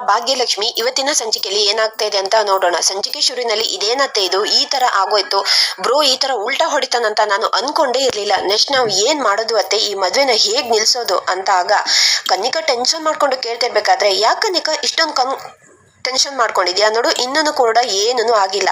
ಭಾಗ್ಯಲಕ್ಷ್ಮಿ ಇವತ್ತಿನ ಸಂಚಿಕೆಯಲ್ಲಿ ಏನಾಗ್ತಾ ಇದೆ ಅಂತ ನೋಡೋಣ. ಸಂಚಿಕೆ ಶುರುವಿನಲ್ಲಿ ಇದೇನತ್ತೆ ಇದು ಈ ತರ ಆಗೋಯ್ತು. ಬ್ರೋ, ಈ ತರ ಉಲ್ಟಾ ಹೊಡಿತಾನಂತ ನಾನು ಅನ್ಕೊಂಡೇ ಇರ್ಲಿಲ್ಲ. ನೆಕ್ಸ್ಟ್ ನಾವು ಏನ್ ಮಾಡೋದು ಅತ್ತೆ? ಈ ಮದ್ವೆನ ಹೇಗ್ ನಿಲ್ಸೋದು ಅಂತ ಆಗ ಕನ್ನಿಕಾ ಟೆನ್ಷನ್ ಮಾಡ್ಕೊಂಡು ಕೇಳ್ತಿರ್ಬೇಕಾದ್ರೆ, ಯಾಕೆ ಕನ್ನಿಕಾ ಇಷ್ಟೊಂದು ಕನ್ ಟೆನ್ಷನ್ ಮಾಡ್ಕೊಂಡಿದ್ಯಾ ನೋಡು ಇನ್ನೂ ಕೂಡ ಏನೂ ಆಗಿಲ್ಲ.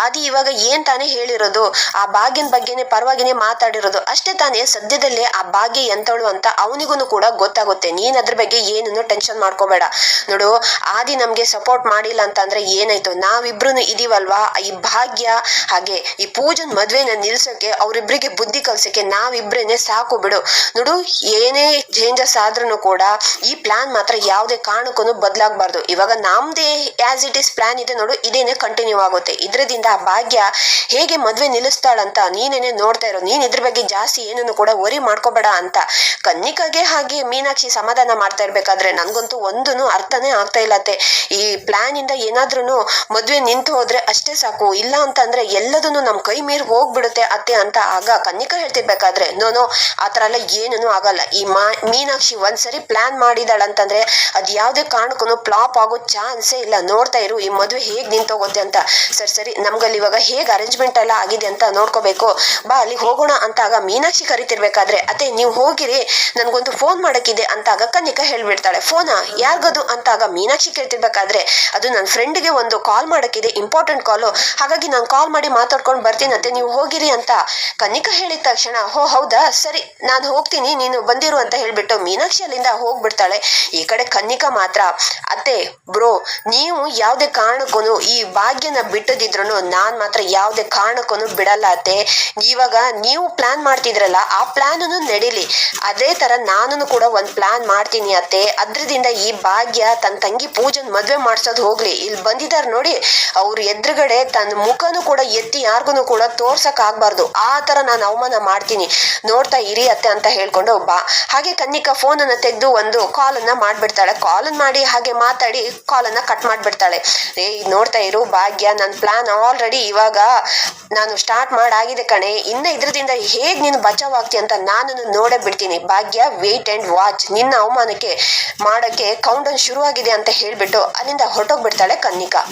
ಆದಿ ಇವಾಗ ಏನ್ ತಾನೇ ಹೇಳಿರೋದು, ಆ ಭಾಗ್ಯನ ಬಗ್ಗೆನೇ, ಪರವಾಗಿನೇ ಮಾತಾಡಿರೋದು, ಅಷ್ಟೇ ತಾನೇ ಸದ್ಯದಲ್ಲೇ ಆ ಭಾಗ್ಯ ಎಂತಳು ಅಂತ ಅವನಿಗೂ ಕೂಡ ಗೊತ್ತಾಗುತ್ತೆ. ನೀನ್ ಅದ್ರ ಬಗ್ಗೆ ಏನನ್ನು ಟೆನ್ಷನ್ ಮಾಡ್ಕೋಬೇಡ. ನೋಡು, ಆದಿ ನಮ್ಗೆ ಸಪೋರ್ಟ್ ಮಾಡಿಲ್ಲ ಅಂತಂದ್ರೆ ಏನಾಯ್ತು? ನಾವಿಬ್ರು ಇದೀವಲ್ವಾ? ಈ ಭಾಗ್ಯ, ಹಾಗೆ ಈ ಪೂಜನ್ ಮದ್ವೆನ ನಿಲ್ಸಕ್ಕೆ ಅವ್ರಿಬ್ರಿಗೆ ಬುದ್ಧಿ ಕಲ್ಸಕ್ಕೆ ನಾವಿಬ್ರೇನೆ ಸಾಕು ಬಿಡು. ನೋಡು, ಏನೇ ಚೇಂಜಸ್ ಆದ್ರೂ ಕೂಡ ಈ ಪ್ಲಾನ್ ಮಾತ್ರ ಯಾವುದೇ ಕಾರಣಕ್ಕೂ ಬದಲಾಗಬಾರ್ದು. ಇವಾಗ ನಮ್ದೇ ಆಸ್ ಇಟ್ ಇಸ್ ಪ್ಲಾನ್ ಇದೆ ನೋಡು, ಇದೇನೆ ಕಂಟಿನ್ಯೂ ಆಗುತ್ತೆ. ಇದರಿಂದ ಭಾಗ್ಯ ಹೇಗೆ ಮದುವೆ ನಿಲ್ಲಿಸ್ತಾಳಂತ ನೀನೇನೆ ನೋಡ್ತಾ ಇರೋ, ನೀನ್ ಇದ್ರ ಬಗ್ಗೆ ಜಾಸ್ತಿ ಏನನ್ನು ಕೂಡ ವರಿ ಮಾಡ್ಕೋಬೇಡ ಅಂತ. ಕನ್ನಿಕಾಗೆ ಹಾಗೆ ಮೀನಾಕ್ಷಿ ಸಮಾಧಾನ ಮಾಡ್ತಾ ಇರ್ಬೇಕಾದ್ರೆ ನನ್ಗಂತೂ ಒಂದೂ ಅರ್ಥನೇ ಆಗ್ತಾ ಇಲ್ಲತ್ತೆ ಈ ಪ್ಲಾನ್ ಇಂದ ಏನಾದ್ರೂ ಮದುವೆ ನಿಂತು ಹೋದ್ರೆ ಅಷ್ಟೇ ಸಾಕು. ಇಲ್ಲ ಅಂತಂದ್ರೆ ಎಲ್ಲದನ್ನು ನಮ್ಮ ಕೈ ಮೀರಿ ಹೋಗ್ಬಿಡುತ್ತೆ ಅತ್ತೆ ಅಂತ ಆಗ ಕನ್ನಿಕಾ ಹೇಳ್ತಿರ್ಬೇಕಾದ್ರೆ, ನೋ ನೋ, ಆ ಥರ ಎಲ್ಲ ಏನೂ ಆಗಲ್ಲ. ಈ ಮಾ, ಮೀನಾಕ್ಷಿ ಒಂದ್ಸರಿ ಪ್ಲಾನ್ ಮಾಡಿದಾಳಂತಂದ್ರೆ ಅದು ಯಾವುದೇ ಕಾರಣಕ್ಕೂ ಫ್ಲಾಪ್ ಆಗೋ ಚಾನ್ಸೇ ಇಲ್ಲ, ನೋಡ್ತಾ ಇರು, ಈ ಮದುವೆ ಹೇಗೆ ನಿಂತೋಗುತ್ತೆ ಅಂತ. ಸರಿ ಸರಿ, ನಮ್ಗಲ್ಲಿ ಇವಾಗ ಹೇಗೆ ಅರೇಂಜ್ಮೆಂಟ್ ಎಲ್ಲ ಆಗಿದೆ ಅಂತ ನೋಡ್ಕೋಬೇಕು. ಬಾ ಅಲ್ಲಿ ಹೋಗೋಣ ಅಂತಾಗ ಮೀನಾಕ್ಷಿ ಕರಿತಿರ್ಬೇಕಾದ್ರೆ, ಅತ್ತೆ, ನೀವು ಹೋಗಿರಿ, ನನಗೊಂದು ಫೋನ್ ಮಾಡೋಕ್ಕಿದೆ ಅಂತಾಗ ಕನ್ನಿಕಾ ಹೇಳ್ಬಿಡ್ತಾಳೆ. ಫೋನಾ ಯಾರಿಗದು? ಅಂತಾಗ ಮೀನಾಕ್ಷಿ ಕೇಳ್ತಿರ್ಬೇಕಾದ್ರೆ, ಅದು ನನ್ನ ಫ್ರೆಂಡ್ಗೆ ಒಂದು ಕಾಲ್ ಮಾಡೋಕ್ಕಿದೆ ಇಂಪಾರ್ಟೆಂಟ್ ಕಾಲು ಹಾಗಾಗಿ ನಾನು ಕಾಲ್ ಮಾಡಿ ಮಾತಾಡ್ಕೊಂಡು ಬರ್ತೀನಿ, ಅತ್ತೆ, ನೀವು ಹೋಗಿರಿ ಅಂತ. ಕನ್ನಿಕಾ ಹೇಳಿದ ತಕ್ಷಣ, ಹೋ, ಹೌದಾ? ಸರಿ, ನಾನು ಹೋಗ್ತೀನಿ, ನೀನು ಬಂದಿರು ಅಂತ ಹೇಳ್ಬಿಟ್ಟು ಮೀನಾಕ್ಷಿ ಅಲ್ಲಿಂದ ಹೋಗ್ಬಿಡ್ತಾಳೆ. ಈ ಕಡೆ ಕನ್ನಿಕಾ ಮಾತ್ರ, ಅತ್ತೆ ಬ್ರೋ ನೀವು ಯಾವುದೇ ಕಾರಣಕ್ಕೂ ಈ ಭಾಗ್ಯನ ಬಿಟ್ಟದಿದ್ರು ನಾನ್ ಮಾತ್ರ ಯಾವುದೇ ಕಾರಣಕ್ಕೂ ಬಿಡಲ್ಲ ಅತ್ತೆ. ಇವಾಗ ನೀವು ಪ್ಲಾನ್ ಮಾಡ್ತಿದ್ರಲ್ಲ, ಆ ಪ್ಲಾನನ್ನು ನಡೀಲಿ. ಅದೇ ತರ ನಾನು ಕೂಡ ಒಂದ್ ಪ್ಲಾನ್ ಮಾಡ್ತೀನಿ ಅತ್ತೆ. ಅದ್ರದಿಂದ ಈ ಭಾಗ್ಯ ತನ್ನ ತಂಗಿ ಪೂಜನ್ ಮದ್ವೆ ಮಾಡ್ಸೋದ್ ಹೋಗ್ಲಿ. ಇಲ್ಲಿ ಬಂದಿದಾರ ನೋಡಿ, ಅವ್ರ ಎದುರುಗಡೆ ತನ್ನ ಮುಖನು ಕೂಡ ಎತ್ತಿ ಯಾರಿಗೂ ಕೂಡ ತೋರ್ಸಕ್ ಆಗ್ಬಾರ್ದು. ಆ ತರ ನಾನು ಅವಮಾನ ಮಾಡ್ತೀನಿ. ನೋಡ್ತಾ ಇರಿ ಅತ್ತೆ ಅಂತ ಹೇಳ್ಕೊಂಡು ಬಾ. ಹಾಗೆ ಕನ್ನಿಕಾ ಫೋನ್ ಅನ್ನ ತೆಗೆದು ಒಂದು ಕಾಲ್ ಅನ್ನ ಮಾಡ್ಬಿಡ್ತಾಳೆ. ಕಾಲ್ ಮಾಡಿ ಹಾಗೆ ಮಾತಾಡಿ ಕಾಲ್ ಅನ್ನ ಕಟ್ ಮಾಡಿಬಿಡ್ತಾಳೆ. ಇದು ನೋಡ್ತಾ ಇರು, ಭಾಗ್ಯ ನನ್ನ ಪ್ಲಾನ್ ಆಲ್ರೆಡಿ ಇವಾಗ ನಾನು ಸ್ಟಾರ್ಟ್ ಮಾಡಾಗಿದೆ ಕಣೆ. ಇನ್ನ ಇದ್ರದಿಂದ ಹೇಗೆ ನೀನು ಬಚಾವ್ ಆಗ್ತಿ ಅಂತ ನಾನು ನೋಡೇ ಬಿಡ್ತೀನಿ. ಭಾಗ್ಯ ವೇಟ್ ಅಂಡ್ ವಾಚ್ ನಿನ್ನ ಅವಮಾನಕ್ಕೆ ಮಾಡಕ್ಕೆ ಕೌಂಟ್ ಡೌನ್ ಶುರುವಾಗಿದೆ ಅಂತ ಹೇಳಿಬಿಟ್ಟು ಅಲ್ಲಿಂದ ಹೊರಟೋಗ್ಬಿಡ್ತಾಳೆ ಕನ್ನಿಕಾ.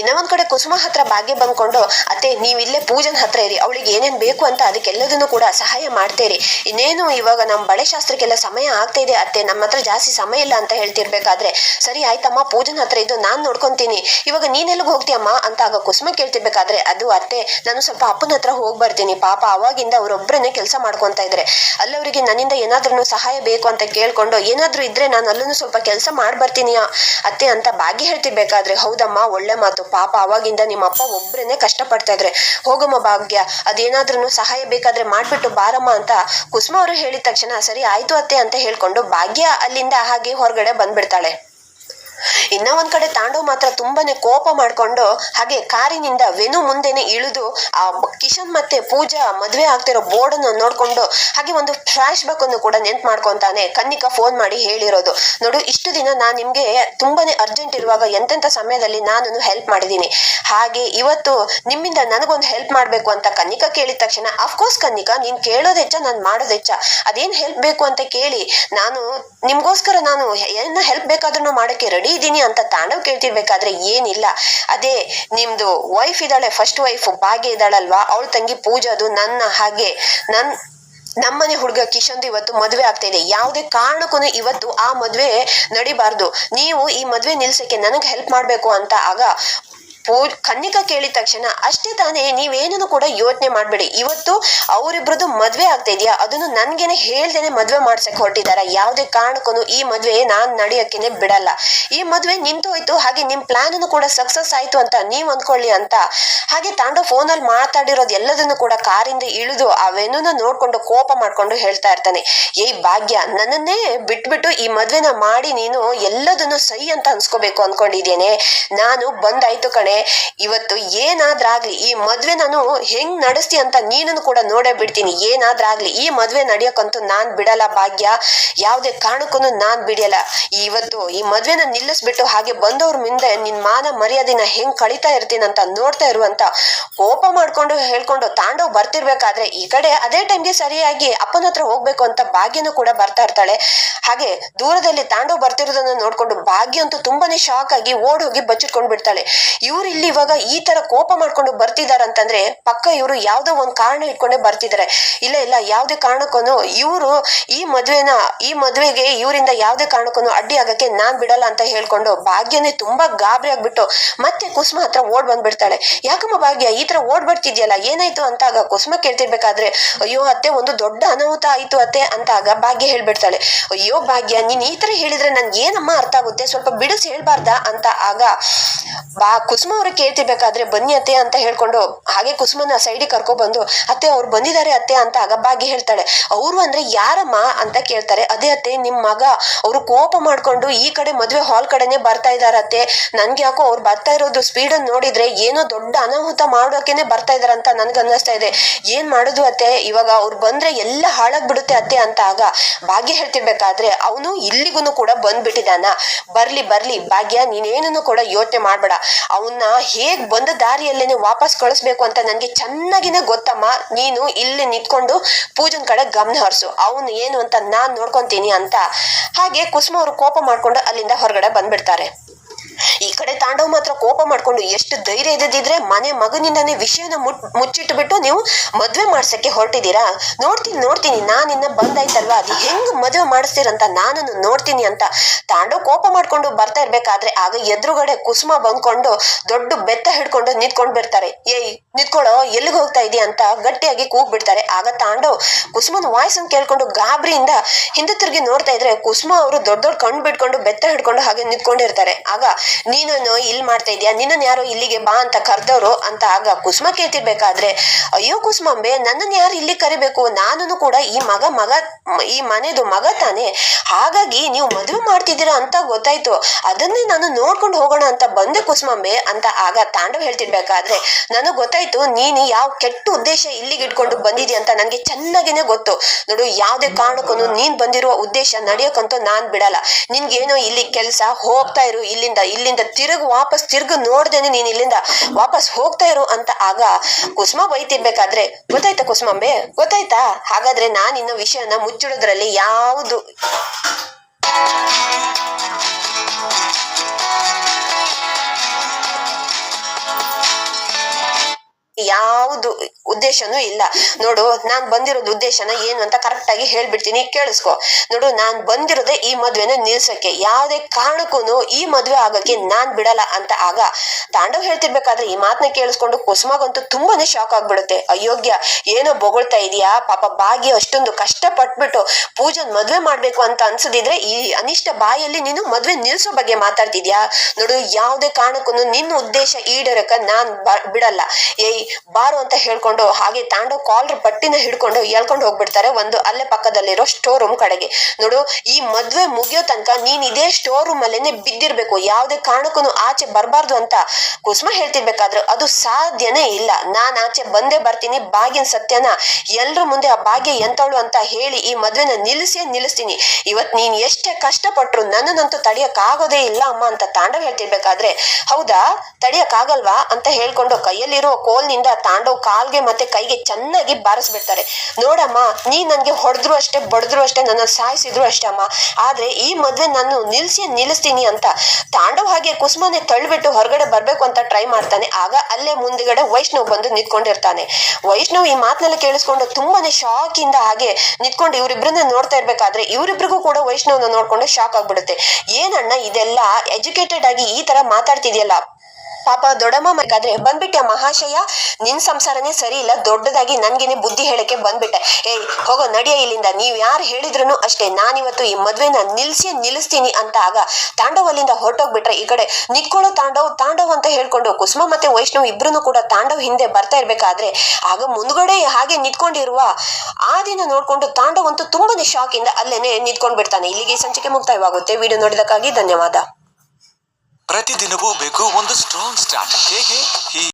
ಇನ್ನ ಒಂದ್ ಕಡೆ ಕುಸುಮ ಹತ್ರ ಭಾಗ್ಯ ಬಂದ್ಕೊಂಡು, ಅತ್ತೆ ನೀವ್ ಇಲ್ಲೇ ಪೂಜನ್ ಹತ್ರ ಇರಿ, ಅವಳಿಗೆ ಏನೇನ್ ಬೇಕು ಅಂತ ಅದಕ್ಕೆಲ್ಲದನ್ನು ಕೂಡ ಸಹಾಯ ಮಾಡ್ತೇರಿ. ಇನ್ನೇನು ಇವಾಗ ನಮ್ ಬಳೆ ಶಾಸ್ತ್ರಕ್ಕೆಲ್ಲ ಸಮಯ ಆಗ್ತಾ ಇದೆ ಅತ್ತೆ ನಮ್ಮ ಹತ್ರ ಜಾಸ್ತಿ ಸಮಯ ಇಲ್ಲ ಅಂತ ಹೇಳ್ತಿರ್ಬೇಕಾದ್ರೆ, ಸರಿ ಆಯ್ತಮ್ಮ, ಪೂಜನ್ ಹತ್ರ ಇದ್ದು ನಾನ್ ನೋಡ್ಕೊಂತೀನಿ. ಇವಾಗ ನೀನ್ ಎಲ್ಲಿಗೆ ಹೋಗ್ತೀಯಮ್ಮ? ಅಂತ ಆಗ ಕುಸುಮ ಕೇಳ್ತಿರ್ಬೇಕಾದ್ರೆ, ಅದು ಅತ್ತೆ, ನಾನು ಸ್ವಲ್ಪ ಅಪ್ಪನ ಹತ್ರ ಹೋಗ್ ಬರ್ತೀನಿ. ಪಾಪ ಅವಾಗಿಂದ ಅವ್ರೊಬ್ರನ್ನೇ ಕೆಲಸ ಮಾಡ್ಕೊಂತ ಇದ್ರೆ. ಅಲ್ಲವರಿಗೆ ನನ್ನಿಂದ ಏನಾದ್ರೂ ಸಹಾಯ ಬೇಕು ಅಂತ ಕೇಳ್ಕೊಂಡು, ಏನಾದ್ರೂ ಇದ್ರೆ ನಾನು ಅಲ್ಲೂ ಸ್ವಲ್ಪ ಕೆಲಸ ಮಾಡಿ ಬರ್ತೀನಿ ಅತ್ತೆ, ಅಂತ ಭಾಗ್ಯ ಹೇಳ್ತಿರ್ಬೇಕಾದ್ರೆ, ಹೌದಮ್ಮ ಒಳ್ಳೆ ಮಾತು. ಪಾಪ ಅವಾಗಿಂದ ನಿಮ್ಮ ಅಪ್ಪ ಒಬ್ರೇನೆ ಕಷ್ಟ ಪಡ್ತಾ ಇದ್ರೆ. ಹೋಗಮ್ಮ ಭಾಗ್ಯ ಅದೇನಾದ್ರೂ ಸಹಾಯ ಬೇಕಾದ್ರೆ ಮಾಡ್ಬಿಟ್ಟು ಬಾರಮ್ಮ ಅಂತ ಕುಸುಮ ಅವರು ಹೇಳಿದ ತಕ್ಷಣ, ಸರಿ, ಆಯ್ತು ಅತ್ತೆ ಅಂತ ಹೇಳ್ಕೊಂಡು ಭಾಗ್ಯ ಅಲ್ಲಿಂದ ಹಾಗೆ ಹೊರಗಡೆ ಬಂದ್ಬಿಡ್ತಾಳೆ. ಇನ್ನ ಒಂದ್ ಕಡೆ ತಾಂಡವ್ ಮಾತ್ರ ತುಂಬಾನೇ ಕೋಪ ಮಾಡ್ಕೊಂಡು ಹಾಗೆ ಕಾರಿನಿಂದ ವೆನು ಮುಂದೆನೆ ಇಳಿದು ಆ ಕಿಶನ್ ಮತ್ತೆ ಪೂಜಾ ಮದ್ವೆ ಆಗ್ತಿರೋ ಬೋರ್ಡ್ ಅನ್ನು ನೋಡ್ಕೊಂಡು ಹಾಗೆ ಒಂದು ಫ್ಲಾಶ್ ಬ್ಯಾಕ್ ಅನ್ನು ಕೂಡ ನೆನ್ಪ್ ಮಾಡ್ಕೊಂತಾನೆ ಕನ್ನಿಕಾ ಫೋನ್ ಮಾಡಿ ಹೇಳಿರೋದು. ನೋಡು, ಇಷ್ಟು ದಿನ ನಾನ್ ನಿಮ್ಗೆ ತುಂಬಾನೇ ಅರ್ಜೆಂಟ್ ಇರುವಾಗ ಎಂತೆಂತ ಸಮಯದಲ್ಲಿ ನಾನು ಹೆಲ್ಪ್ ಮಾಡಿದೀನಿ ಹಾಗೆ ಇವತ್ತು ನಿಮ್ಮಿಂದ ನನಗೊಂದು ಹೆಲ್ಪ್ ಮಾಡ್ಬೇಕು ಅಂತ ಕನ್ನಿಕಾ ಕೇಳಿದ ತಕ್ಷಣ ಅಫ್ಕೋರ್ಸ್ ಕನ್ನಿಕಾ, ನೀನ್ ಕೇಳೋದ್ ಹೆಚ್ಚ, ನಾನ್ ಮಾಡೋದ್ ಅದೇನ್ ಹೆಲ್ಪ್ ಬೇಕು ಅಂತ ಕೇಳಿ, ನಾನು ನಿಮ್ಗೋಸ್ಕರ ನಾನು ಏನ ಹೆಲ್ಪ್ ಬೇಕಾದ್ರೂ ಮಾಡಕ್ಕೆ ರೆಡಿ ಇದ್ದೀನಿ ಅಂತ ತಾಂಡವ್ ಕೇಳ್ತಿರ್ಬೇಕಾದ್ರೆ ಏನಿಲ್ಲ. ಅದೇ ನಿಮ್ದು ವೈಫ್ ಇದ್ದಾಳೆ ಫಸ್ಟ್ ವೈಫ್ ಭಾಗ್ಯ ಇದ್ದಾಳಲ್ವಾ? ಅವಳ ತಂಗಿ ಪೂಜಾದು ನನ್ನ ಹಾಗೆ. ನನ್, ನಮ್ಮನೆ ಹುಡುಗ ಕಿಶನ್ ಇವತ್ತು ಮದ್ವೆ ಆಗ್ತಾ ಇದೆ. ಯಾವುದೇ ಕಾರಣಕ್ಕೂ ಇವತ್ತು ಆ ಮದ್ವೆ ನಡಿಬಾರ್ದು. ನೀವು ಈ ಮದ್ವೆ ನಿಲ್ಸಕ್ಕೆ ನನಗೆ ಹೆಲ್ಪ್ ಮಾಡಬೇಕು ಅಂತ ಆಗ ಪೂ ಕನ್ನಿಕಾ ಕೇಳಿದ ತಕ್ಷಣ, ಅಷ್ಟೇ ತಾನೇ ನೀವೇನೂ ಕೂಡ ಯೋಚನೆ ಮಾಡಬೇಡಿ. ಇವತ್ತು ಅವರಿಬ್ರದ್ದು ಮದ್ವೆ ಆಗ್ತಾ ಇದೆಯಾ? ಅದನ್ನು ನನ್ಗೇನೆ ಹೇಳ್ದೇನೆ ಮದ್ವೆ ಮಾಡ್ಸಕ್ ಹೊರಟಿದಾರ? ಯಾವುದೇ ಕಾರಣಕ್ಕೂ ಈ ಮದ್ವೆ ನಾನ್ ನಡೆಯೋಕ್ಕೇನೆ ಬಿಡಲ್ಲ. ಈ ಮದ್ವೆ ನಿಂತು ಹೋಯ್ತು ಹಾಗೆ ನಿಮ್ ಪ್ಲಾನ್ ಕೂಡ ಸಕ್ಸಸ್ ಆಯ್ತು ಅಂತ ನೀವ್ ಅಂದ್ಕೊಳ್ಳಿ ಅಂತ. ಹಾಗೆ ತಾಂಡ ಫೋನಲ್ಲಿ ಮಾತಾಡಿರೋದು ಎಲ್ಲದನ್ನು ಕೂಡ ಕಾರಿಂದ ಇಳಿದು ಆ ನೋಡ್ಕೊಂಡು ಕೋಪ ಮಾಡ್ಕೊಂಡು ಹೇಳ್ತಾ ಇರ್ತಾನೆ. ಏಯ್, ಭಾಗ್ಯ, ನನ್ನನ್ನೇ ಬಿಟ್ಬಿಟ್ಟು ಈ ಮದ್ವೆನ ಮಾಡಿ ನೀನು ಎಲ್ಲದನ್ನು ಸೈ ಅಂತ ಅನ್ಸ್ಕೋಬೇಕು ಅನ್ಕೊಂಡಿದ್ದೇನೆ. ನಾನು ಬಂದಾಯ್ತು ಕಣೆ ಇವತ್ತು ಏನಾದ್ರಾಗ್ಲಿ ಈ ಮದ್ವೆ ನಾನು ಹೆಂಗ್ ನಡೆಸ್ತಿ ಅಂತ ನೀನನ್ನು ಕೂಡ ನೋಡೇ ಬಿಡ್ತೀನಿ. ಏನಾದ್ರಾಗ್ಲಿ ಈ ಮದ್ವೆ ನಡೆಯೋಕ್ಕಂತೂ ನಾನ್ ಬಿಡಲ್ಲ ಭಾಗ್ಯ. ಯಾವ್ದೇ ಕಾರಣಕ್ಕೂ ನಾನ್ ಬಿಡಿಯಲ್ಲ ಇವತ್ತು ಈ ಮದ್ವೆನ ನಿಲ್ಲಿಸ್ಬಿಟ್ಟು ಹಾಗೆ ಬಂದವ್ರ ಮುಂದೆ ನಿನ್ ಮಾನ ಮರ್ಯಾದೆನ ಹೆಂಗ್ ಕಳಿತಾ ಇರ್ತೀನಂತ ನೋಡ್ತಾ ಇರುವಂತ ಕೋಪ ಮಾಡ್ಕೊಂಡು ಹೇಳ್ಕೊಂಡು ತಾಂಡವ್ ಬರ್ತಿರ್ಬೇಕಾದ್ರೆ ಈ ಕಡೆ ಅದೇ ಟೈಮ್ಗೆ ಸರಿಯಾಗಿ ಅಪ್ಪನ ಹತ್ರ ಹೋಗ್ಬೇಕು ಅಂತ ಭಾಗ್ಯನೂ ಕೂಡ ಬರ್ತಾ ಇರ್ತಾಳೆ. ಹಾಗೆ ದೂರದಲ್ಲಿ ತಾಂಡವ್ ಬರ್ತಿರೋದನ್ನ ನೋಡ್ಕೊಂಡು ಭಾಗ್ಯ ಅಂತೂ ತುಂಬಾನೇ ಶಾಕ್ ಆಗಿ ಓಡ್ ಹೋಗಿ ಬಚ್ಚಿಟ್ಕೊಂಡ್ ಬಿಡ್ತಾಳೆ ಇವ್ರು ಇಲ್ಲಿ ಇವಾಗ ಈ ತರ ಕೋಪ ಮಾಡ್ಕೊಂಡು ಬರ್ತಿದಾರ ಅಂತಂದ್ರೆ ಪಕ್ಕ ಇವರು ಯಾವ್ದೋ ಒಂದ್ ಕಾರಣ ಇಟ್ಕೊಂಡೇ ಬರ್ತಿದಾರೆ. ಇಲ್ಲ ಇಲ್ಲ, ಯಾವ್ದೇ ಕಾರಣಕ್ಕೂ ಇವರು ಈ ಮದ್ವೆನ, ಈ ಮದ್ವೆಗೆ ಇವರಿಂದ ಯಾವ್ದೇ ಕಾರಣಕ್ಕೂ ಅಡ್ಡಿ ಆಗಕ್ಕೆ ನಾನ್ ಬಿಡಲ್ಲ ಅಂತ ಹೇಳ್ಕೊಂಡು ಭಾಗ್ಯನೇ ತುಂಬಾ ಗಾಬರಿ ಆಗ್ಬಿಟ್ಟು ಮತ್ತೆ ಕುಸುಮ ಹತ್ರ ಓಡ್ ಬಂದ್ಬಿಡ್ತಾಳೆ. ಯಾಕಮ್ಮ ಭಾಗ್ಯ, ಈ ತರ ಓಡ್ ಬರ್ತಿದ್ಯಲ್ಲ, ಏನಾಯ್ತು ಅಂತ ಆಗ ಕುಸುಮ ಕೇಳ್ತಿರ್ಬೇಕಾದ್ರೆ, ಅಯ್ಯೋ, ಅತ್ತೆ, ಒಂದು ದೊಡ್ಡ ಅನಾಹುತ ಆಯ್ತು ಅತ್ತೆ, ಅಂತ ಆಗ ಭಾಗ್ಯ ಹೇಳ್ಬಿಡ್ತಾಳೆ. ಅಯ್ಯೋ, ಭಾಗ್ಯ, ನೀನ್ ಈ ತರ ಹೇಳಿದ್ರೆ ನನ್ಗೆ ಏನಮ್ಮ ಅರ್ಥ ಆಗುತ್ತೆ? ಸ್ವಲ್ಪ ಬಿಡಿಸಿ ಹೇಳ್ಬಾರ್ದಾ? ಅಂತ ಆಗ ಬಾ, ಕುಸುಮ ಅವ್ರಿಗೆ ಕೇಳ್ತಿಬೇಕಾದ್ರೆ ಬನ್ನಿ ಅತ್ತೆ ಅಂತ ಹೇಳ್ಕೊಂಡು ಹಾಗೆ ಕುಸುಮನ ಸೈಡಿಗೆ ಕರ್ಕೊ ಬಂದು ಅತ್ತೆ ಅವ್ರು ಬಂದಿದ್ದಾರೆ ಅತ್ತೆ ಅಂತ ಅಗಬ್ಬಾಗಿ ಹೇಳ್ತಾಳೆ. ಅವರು ಅಂದ್ರೆ ಯಾರಮ್ಮ ಅಂತ ಕೇಳ್ತಾರೆ. ಅದೇ ಅತ್ತೆ, ನಿಮ್ ಮಗ ಅವರು ಕೋಪ ಮಾಡ್ಕೊಂಡು ಈ ಕಡೆ ಮದುವೆ ಹಾಲ್ ಕಡೆನೆ ಬರ್ತಾ ಇದಾರತ್ತೆ ನನ್ಗೆ ಯಾಕೋ ಅವ್ರು ಬರ್ತಾ ಇರೋದು ಸ್ಪೀಡ್ ನೋಡಿದ್ರೆ ಏನೋ ದೊಡ್ಡ ಅನಾಹುತ ಮಾಡೋಕೆನೆ ಬರ್ತಾ ಇದಾರಂತ ನನ್ಗೆ ಅನ್ನಿಸ್ತಾ ಇದೆ. ಏನ್ ಮಾಡುದು ಅತ್ತೆ? ಇವಾಗ ಅವ್ರು ಬಂದ್ರೆ ಎಲ್ಲ ಹಾಳಾಗ್ಬಿಡುತ್ತೆ ಅತ್ತೆ ಅಂತ ಆಗ ಭಾಗ್ಯ ಹೇಳ್ತಿರ್ಬೇಕಾದ್ರೆ ಅವನು ಇಲ್ಲಿಗೂ ಕೂಡ ಬಂದ್ಬಿಟ್ಟಿದಾನ ಬರ್ಲಿ ಬರ್ಲಿ, ಭಾಗ್ಯ ನೀನೇನನ್ನು ಕೂಡ ಯೋಚನೆ ಮಾಡ್ಬೇಡ. ಅವನ್ನ ಹೇಗ್ ಬಂದ ದಾರಿಯಲ್ಲೇನೆ ವಾಪಸ್ ಕಳಿಸ್ಬೇಕು ಅಂತ ನನ್ಗೆ ಚೆನ್ನಾಗಿನೇ ಗೊತ್ತಮ್ಮ. ನೀನು ಇಲ್ಲಿ ನಿಂತ್ಕೊಂಡು ಪೂಜನ್ ಕಡೆ ಗಮನ ಹರಿಸು. ಅವನು ಏನು ಅಂತ ನಾನ್ ನೋಡ್ಕೊಂತೀನಿ ಅಂತ. ಹಾಗೆ ಕುಸುಮ ಅವರು ಕೋಪ ಮಾಡ್ಕೊಂಡು ಅಲ್ಲಿಂದ ಹೊರಗಡೆ ಬಂದ್ಬಿಡ್ತಾರೆ. ಈ ಕಡೆ ತಾಂಡವ್ ಮಾತ್ರ ಕೋಪ ಮಾಡ್ಕೊಂಡು ಎಷ್ಟು ಧೈರ್ಯ ಇದ್ದಿದ್ರೆ ಮನೆ ಮಗನಿಂದನೇ ವಿಷಯನ ಮುಟ್ ಮುಚ್ಚಿಟ್ಟು ಬಿಟ್ಟು ನೀವು ಮದ್ವೆ ಮಾಡ್ಸಕ್ಕೆ ಹೊರಟಿದ್ದೀರಾ? ನೋಡ್ತೀನಿ ನೋಡ್ತೀನಿ. ನಾನಿನ್ನ ಬಂದಾಯ್ತಲ್ವಾ? ಅದು ಹೆಂಗ್ ಮದುವೆ ಮಾಡಿಸ್ತೀರಂತ ನಾನನ್ನು ನೋಡ್ತೀನಿ ಅಂತ. ತಾಂಡವ್ ಕೋಪ ಮಾಡ್ಕೊಂಡು ಬರ್ತಾ ಇರ್ಬೇಕಾದ್ರೆ ಆಗ ಎದುರುಗಡೆ ಕುಸುಮ ಬಂದ್ಕೊಂಡು ದೊಡ್ಡ ಬೆತ್ತ ಹಿಡ್ಕೊಂಡು ನಿಂತ್ಕೊಂಡ್ ಬಿಡ್ತಾರೆ. ಏಯ್, ನಿಂತ್ಕೊಳ್ಳೋ, ಎಲ್ಲಿಗೆ ಹೋಗ್ತಾ ಇದೀಯ ಅಂತ ಗಟ್ಟಿಯಾಗಿ ಕೂಗ್ ಬಿಡ್ತಾರೆ ಆಗ ತಾಂಡವ್ ಕುಸುಮನ ವಾಯ್ಸ್ ಕೇಳ್ಕೊಂಡು ಗಾಬರಿಯಿಂದ ಹಿಂದೆ ತಿರುಗಿ ನೋಡ್ತಾ ಇದ್ರೆ ಕುಸುಮ ಅವರು ದೊಡ್ಡ ದೊಡ್ಡ ಕಣ್ಣು ಬಿಟ್ಕೊಂಡು ಬೆತ್ತ ಹಿಡ್ಕೊಂಡು ಹಾಗೆ ನಿಂತ್ಕೊಂಡಿರ್ತಾರೆ. ಆಗ ನೀನು ಇಲ್ಲಿ ಮಾಡ್ತಾ ಇದೀಯಾ ನಿನ್ನನ್ ಯಾರೋ ಇಲ್ಲಿಗೆ ಬಾ ಅಂತ ಕರ್ದವ್ರು ಅಂತ ಆಗ ಕುಸುಮ ಕೇಳ್ತಿರ್ಬೇಕಾದ್ರೆ, ಅಯ್ಯೋ ಕುಸುಮಾಂಬೆ ನನ್ನನ್ ಯಾರು ಇಲ್ಲಿ ಕರಿಬೇಕು? ನಾನು ಕೂಡ ಈ ಮಗ ಮಗ, ಈ ಮನೆದು ಮಗ ತಾನೆ. ಹಾಗಾಗಿ ನೀವು ಮದುವೆ ಮಾಡ್ತಿದ್ದೀರಾ ಅಂತ ಗೊತ್ತಾಯ್ತು. ಅದನ್ನೇ ನಾನು ನೋಡ್ಕೊಂಡು ಹೋಗೋಣ ಅಂತ ಬಂದೆ ಕುಸುಮಾಂಬೆ ಅಂತ ಆಗ ತಾಂಡವ್ ಹೇಳ್ತಿರ್ಬೇಕಾದ್ರೆ, ನನಗೆ ಗೊತ್ತಾಯ್ತು, ನೀನು ಯಾವ ಕೆಟ್ಟ ಉದ್ದೇಶ ಇಲ್ಲಿಗೆ ಇಟ್ಕೊಂಡು ಬಂದಿದ್ಯಾ ಅಂತ ನನಗೆ ಚೆನ್ನಾಗಿನೇ ಗೊತ್ತು. ನೋಡು, ಯಾವ್ದೇ ಕಾರಣಕ್ಕೂ ನೀನ್ ಬಂದಿರುವ ಉದ್ದೇಶ ನಡೆಯೋಕ್ಕಂತೂ ನಾನ್ ಬಿಡಲ್ಲ. ನಿನ್ಗೇನೋ ಇಲ್ಲಿ ಕೆಲ್ಸ ಹೋಗ್ತಾ ಇರು, ಇಲ್ಲಿಂದ ಇಲ್ಲಿಂದ ತಿರುಗು ವಾಪಸ್ ತಿರುಗು ನೋಡ್ದೇನೆ ನೀನ್ ಇಲ್ಲಿಂದ ವಾಪಸ್ ಹೋಗ್ತಾ ಇರು ಅಂತ ಆಗ ಕುಸುಮ ಬೈತಿರ್ಬೇಕಾದ್ರೆ, ಗೊತ್ತಾಯ್ತಾ ಕುಸುಮಾಂಬೆ? ಗೊತ್ತಾಯ್ತಾ? ಹಾಗಾದ್ರೆ ನಾನ್ ಇನ್ನ ವಿಷಯನ ಮುಚ್ಚಿಡೋದ್ರಲ್ಲಿ ಯಾವುದು ಯಾವುದು ಉದ್ದೇಶನೂ ಇಲ್ಲ. ನೋಡು, ನಾನ್ ಬಂದಿರೋದು ಉದ್ದೇಶನ ಏನು ಅಂತ ಕರೆಕ್ಟ್ ಆಗಿ ಹೇಳ್ಬಿಡ್ತೀನಿ, ಕೇಳಿಸ್ಕೊ. ನೋಡು, ನಾನ್ ಬಂದಿರೋದೇ ಈ ಮದ್ವೆನ ನಿಲ್ಸಕ್ಕೆ. ಯಾವ್ದೇ ಕಾರಣಕ್ಕೂ ಈ ಮದ್ವೆ ಆಗಕ್ಕೆ ನಾನ್ ಬಿಡಲ್ಲ ಅಂತ ಆಗ ತಾಂಡವ್ ಹೇಳ್ತಿರ್ಬೇಕಾದ್ರೆ ಈ ಮಾತನ್ನ ಕೇಳಿಸ್ಕೊಂಡು ಕುಸುಮಾಗಂತೂ ತುಂಬಾನೇ ಶಾಕ್ ಆಗ್ಬಿಡುತ್ತೆ. ಅಯೋಗ್ಯ, ಏನೋ ಬೊಗಳ್ತಾ ಇದೀಯಾ? ಪಾಪ ಬಾಗಿ ಅಷ್ಟೊಂದು ಕಷ್ಟ ಪಟ್ಬಿಟ್ಟು ಪೂಜನ್ ಮದ್ವೆ ಮಾಡ್ಬೇಕು ಅಂತ ಅನ್ಸದಿದ್ರೆ ಈ ಅನಿಷ್ಟ ಬಾಯಲ್ಲಿ ನೀನು ಮದ್ವೆ ನಿಲ್ಸೋ ಬಗ್ಗೆ ಮಾತಾಡ್ತಿದ್ಯಾ? ನೋಡು, ಯಾವುದೇ ಕಾರಣಕ್ಕೂ ನಿನ್ನ ಉದ್ದೇಶ ಈಡೇರಕ ನಾನ್ ಬಿಡಲ್ಲ. ಏಯ್ ಬಾರು ಅಂತ ಹೇಳ್ಕೊಂಡು, ಹಾಗೆ ತಾಂಡು ಕಾಲರ್ ಬಟ್ಟಿನ ಹಿಡ್ಕೊಂಡು ಎಳ್ಕೊಂಡು ಹೋಗ್ಬಿಡ್ತಾರೆ ಒಂದು ಅಲ್ಲೇ ಪಕ್ಕದಲ್ಲಿರೋ ಸ್ಟೋರ್ ರೂಮ್ ಕಡೆಗೆ. ನೋಡು, ಈ ಮದ್ವೆ ಮುಗಿಯೋ ತನಕ ನೀನ್ ಇದೇ ಸ್ಟೋರ್ ರೂಮ್ ಅಲ್ಲೇನೆ ಬಿದ್ದಿರ್ಬೇಕು. ಯಾವ್ದೇ ಕಾರಣಕ್ಕೂ ಆಚೆ ಬರಬಾರ್ದು ಅಂತ ಕುಸುಮ ಹೇಳ್ತಿರ್ಬೇಕಾದ್ರೆ ಅದು ಸಾಧ್ಯನೇ ಇಲ್ಲ. ನಾನ್ ಆಚೆ ಬಂದೇ ಬರ್ತೀನಿ, ಬಾಗಿನ ಸತ್ಯನ ಎಲ್ರ ಮುಂದೆ ಆ ಭಾಗ್ಯ ಎಂತವಳು ಅಂತ ಹೇಳಿ ಈ ಮದ್ವೆನ ನಿಲ್ಲಿಸಿಯೇ ನಿಲ್ಲಿಸ್ತೀನಿ. ಇವತ್ ನೀನ್ ಎಷ್ಟೇ ಕಷ್ಟಪಟ್ರು ನನ್ನನ್ನಂತೂ ತಡಿಯಕ್ ಆಗೋದೇ ಇಲ್ಲ ಅಮ್ಮ ಅಂತ ತಾಂಡವ್ ಹೇಳ್ತಿರ್ಬೇಕಾದ್ರೆ, ಹೌದಾ ತಡಿಯಕ್ ಆಗಲ್ವಾ ಅಂತ ಹೇಳ್ಕೊಂಡು ಕೈಯಲ್ಲಿರೋ ಕೋಲ್ನಿಂದ ತಾಂಡವ್ ಕಾಲ್ಗೆ ಮತ್ತೆ ಕೈಗೆ ಚೆನ್ನಾಗಿ ಬಾರಿಸ್ಬಿಡ್ತಾರೆ. ನೋಡಮ್ಮ ನೀ ನನ್ಗೆ ಹೊಡೆದ್ರು ಅಷ್ಟೇ, ಬಡದ್ರು ಅಷ್ಟೇ ನನ್ನ ಸಾಯಿಸಿದ್ರು ಅಷ್ಟೇ ಅಮ್ಮ. ಆದ್ರೆ ಈ ಮದ್ವೆ ನಾನು ನಿಲ್ಸಿ, ನಿಲ್ಲಿಸ್ತೀನಿ ಅಂತ. ತಾಂಡವ್ ಹಾಗೆ ಕುಸುಮನೆ ತಳ್ಳಿಬಿಟ್ಟು ಹೊರಗಡೆ ಬರ್ಬೇಕು ಅಂತ ಟ್ರೈ ಮಾಡ್ತಾನೆ. ಆಗ ಅಲ್ಲೇ ಮುಂದ್ಗಡೆ ವೈಷ್ಣವ್ ಬಂದು ನಿಂತ್ಕೊಂಡಿರ್ತಾನೆ. ವೈಷ್ಣವ್ ಈ ಮಾತನ್ನೆಲ್ಲ ಕೇಳಿಸ್ಕೊಂಡು ತುಂಬಾನೇ ಶಾಕ್ ಇಂದ ಹಾಗೆ ನಿಂತ್ಕೊಂಡು ಇವ್ರಿಬ್ರನ್ನ ನೋಡ್ತಾ ಇರ್ಬೇಕಾದ್ರೆ ಇವರಿಬ್ರಿಗೂ ಕೂಡ ವೈಷ್ಣವ್ನ ನೋಡ್ಕೊಂಡು ಶಾಕ್ ಆಗ್ಬಿಡುತ್ತೆ. ಏನಣ್ಣ ಇದೆಲ್ಲ? ಎಜುಕೇಟೆಡ್ ಆಗಿ ಈ ತರ ಮಾತಾಡ್ತಿದ್ಯಲ್ಲ? ಪಾಪ ದೊಡ್ಡಮ್ಮ ಬೇಕಾದ್ರೆ ಬಂದ್ಬಿಟ್ಟೆ ಮಹಾಶಯ. ನಿನ್ ಸಂಸಾರನೇ ಸರಿ ಇಲ್ಲ ದೊಡ್ಡದಾಗಿ ನನ್ಗೇನೆ ಬುದ್ಧಿ ಹೇಳಕ್ಕೆ ಬಂದ್ಬಿಟ್ಟೆ. ಏಯ್, ಹೋಗೋ, ನಡಿಯ ಇಲ್ಲಿಂದ. ನೀವ್ ಯಾರು ಹೇಳಿದ್ರು ಅಷ್ಟೇ, ನಾನಿವತ್ತು ಈ ಮದ್ವೆನ ನಿಲ್ಸಿ, ನಿಲ್ಲಿಸ್ತೀನಿ ಅಂತ ಆಗ ತಾಂಡವಲ್ಲಿಂದ ಹೊರಟೋಗ್ಬಿಟ್ರೆ ಈ ಕಡೆ ನಿತ್ಕೊಳ್ಳೋ ತಾಂಡವ್ ತಾಂಡವ್ ಅಂತ ಹೇಳ್ಕೊಂಡು ಕುಸುಮ ಮತ್ತೆ ವೈಷ್ಣವ್ ಇಬ್ರು ಕೂಡ ತಾಂಡವ್ ಹಿಂದೆ ಬರ್ತಾ ಇರ್ಬೇಕಾದ್ರೆ ಆಗ ಮುಂದ್ಗಡೆ ಹಾಗೆ ನಿಂತ್ಕೊಂಡಿರುವ ಆ ದಿನ ನೋಡ್ಕೊಂಡು ತಾಂಡವ್ ಅಂತೂ ತುಂಬಾನೇ ಶಾಕ್ ಇಂದ ಅಲ್ಲೇನೆ ನಿತ್ಕೊಂಡ್ ಬಿಡ್ತಾನೆ ಇಲ್ಲಿಗೆ ಸಂಚಿಕೆ ಮುಕ್ತಾಯವಾಗುತ್ತೆ. ವಿಡಿಯೋ ನೋಡಿದಕ್ಕಾಗಿ ಧನ್ಯವಾದ. ಪ್ರತಿದಿನವೂ ಬೇಕು ಒಂದು ಸ್ಟ್ರಾಂಗ್ ಸ್ಟಾರ್ಟ್ ಹೇಗೆ.